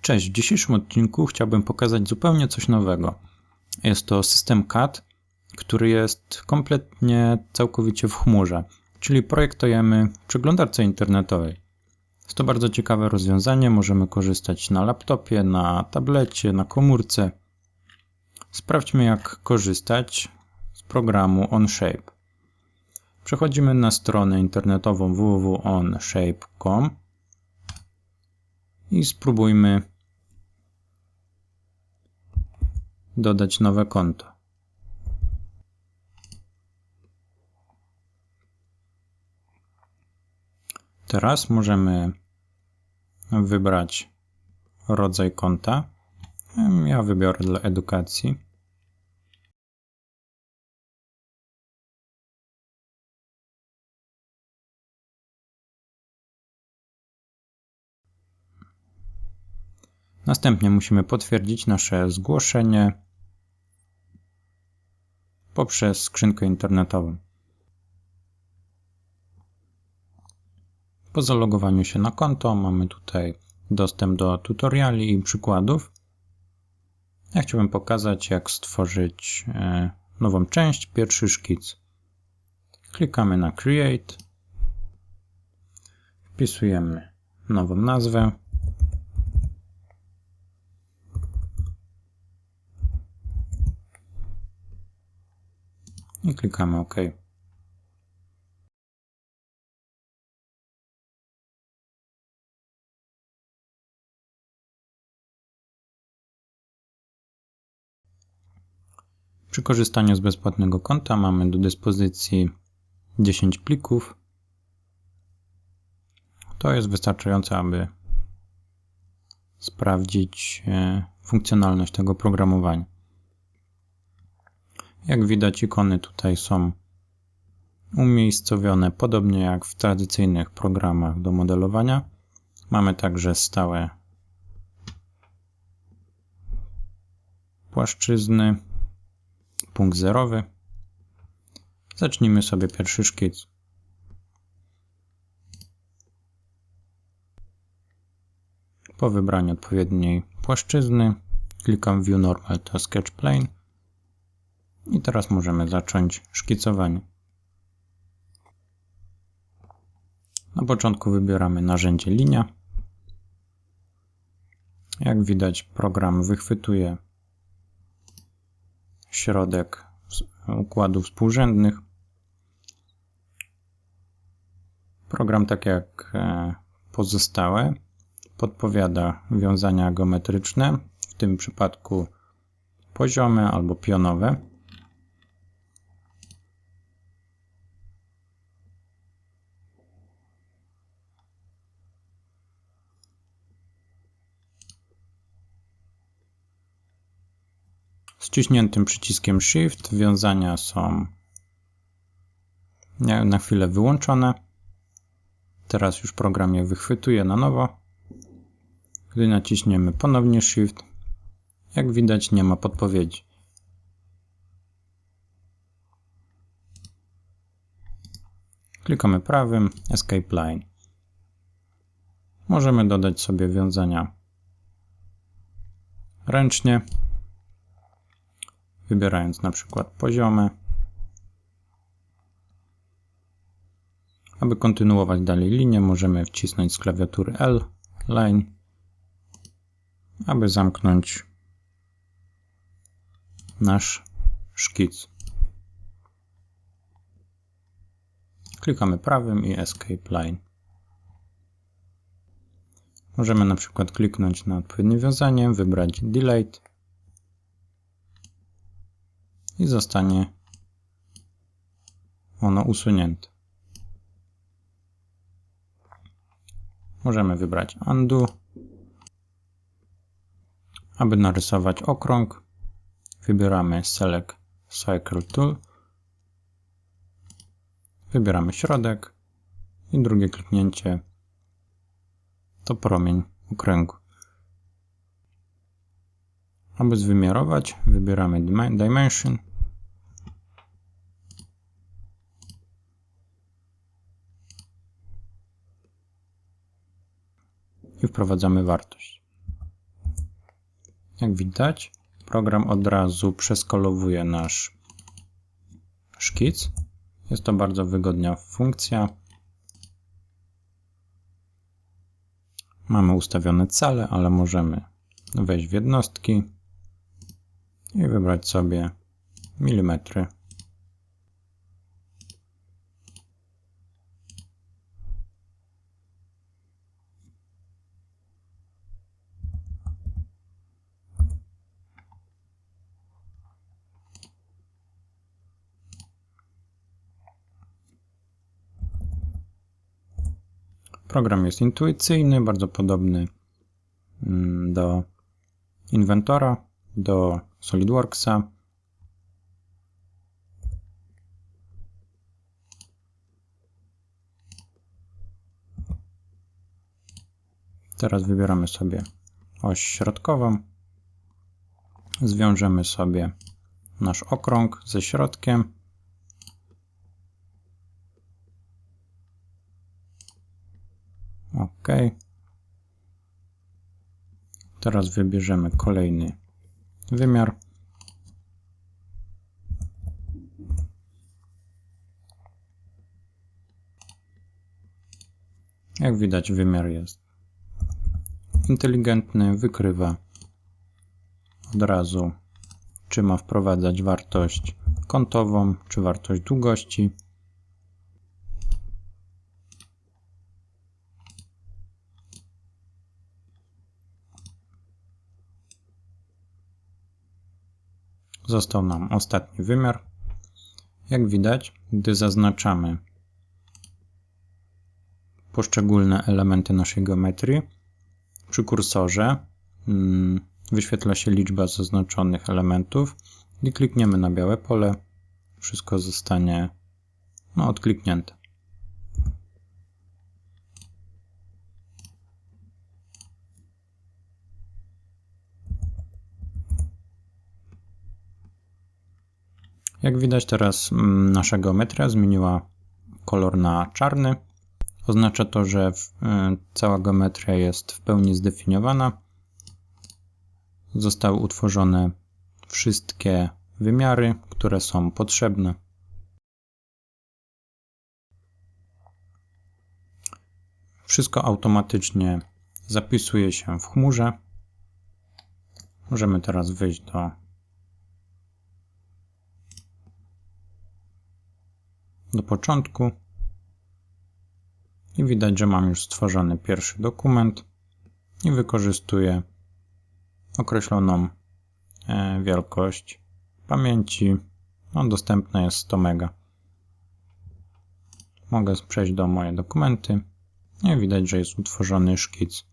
Cześć, w dzisiejszym odcinku chciałbym pokazać zupełnie coś nowego. Jest to system CAD, który jest kompletnie, całkowicie w chmurze, czyli projektujemy w przeglądarce internetowej. Jest to bardzo ciekawe rozwiązanie, możemy korzystać na laptopie, na tablecie, na komórce. Sprawdźmy jak korzystać z programu OnShape. Przechodzimy na stronę internetową www.onshape.com i spróbujmy dodać nowe konto. Teraz możemy wybrać rodzaj konta. Ja wybiorę dla edukacji. Następnie musimy potwierdzić nasze zgłoszenie poprzez skrzynkę internetową. Po zalogowaniu się na konto mamy tutaj dostęp do tutoriali i przykładów. Ja chciałbym pokazać, jak stworzyć e, nową część, pierwszy szkic. Klikamy na Create, wpisujemy nową nazwę. I klikamy OK. Przy korzystaniu z bezpłatnego konta mamy do dyspozycji 10 plików. To jest wystarczające, aby sprawdzić e, funkcjonalność tego programowania. Jak widać, ikony tutaj są umiejscowione podobnie jak w tradycyjnych programach do modelowania. Mamy także stałe płaszczyzny, punkt zerowy. Zacznijmy sobie pierwszy szkic. Po wybraniu odpowiedniej płaszczyzny klikam View Normal to Sketch Plane i teraz możemy zacząć szkicowanie. Na początku wybieramy narzędzie linia. Jak widać program wychwytuje środek układów współrzędnych. Program, tak jak e, pozostałe, podpowiada wiązania geometryczne, w tym przypadku poziome albo pionowe. Ściśniętym przyciskiem Shift wiązania są na chwilę wyłączone. Teraz już program je wychwytuje na nowo. Gdy naciśniemy ponownie Shift, jak widać nie ma podpowiedzi. Klikamy prawym Escape Line. Możemy dodać sobie wiązania ręcznie wybierając na przykład poziome. Aby kontynuować dalej linię, możemy wcisnąć z klawiatury L, line, aby zamknąć nasz szkic. Klikamy prawym i Escape Line. Możemy na przykład kliknąć na odpowiednie wiązanie, wybrać Delete i zostanie ono usunięte. Możemy wybrać Undo. Aby narysować okrąg, wybieramy Select Cycle Tool. Wybieramy środek i drugie kliknięcie to promień okręgu. Aby zwymiarować, wybieramy Dimension i wprowadzamy wartość. Jak widać, program od razu przeskalowuje nasz szkic. Jest to bardzo wygodna funkcja. Mamy ustawione cale, ale możemy wejść w jednostki i wybrać sobie milimetry. Program jest intuicyjny, bardzo podobny mm, do Inventora, do SolidWorksa. Teraz wybieramy sobie oś środkową. Zwiążemy sobie nasz okrąg ze środkiem. OK. Teraz wybierzemy kolejny wymiar. Jak widać, wymiar jest inteligentny, wykrywa od razu, czy ma wprowadzać wartość kątową, czy wartość długości. Został nam ostatni wymiar. Jak widać, gdy zaznaczamy poszczególne elementy naszej geometrii, przy kursorze mm, wyświetla się liczba zaznaczonych elementów. Gdy klikniemy na białe pole, wszystko zostanie no, odkliknięte. Jak widać teraz mm, nasza geometria zmieniła kolor na czarny. Oznacza to, że y, cała geometria jest w pełni zdefiniowana. Zostały utworzone wszystkie wymiary, które są potrzebne. Wszystko automatycznie zapisuje się w chmurze. Możemy teraz wejść do do początku i widać, że mam już stworzony pierwszy dokument i wykorzystuję określoną e, wielkość pamięci. No, dostępna jest 100 MB. Mogę przejść do moje dokumenty i widać, że jest utworzony szkic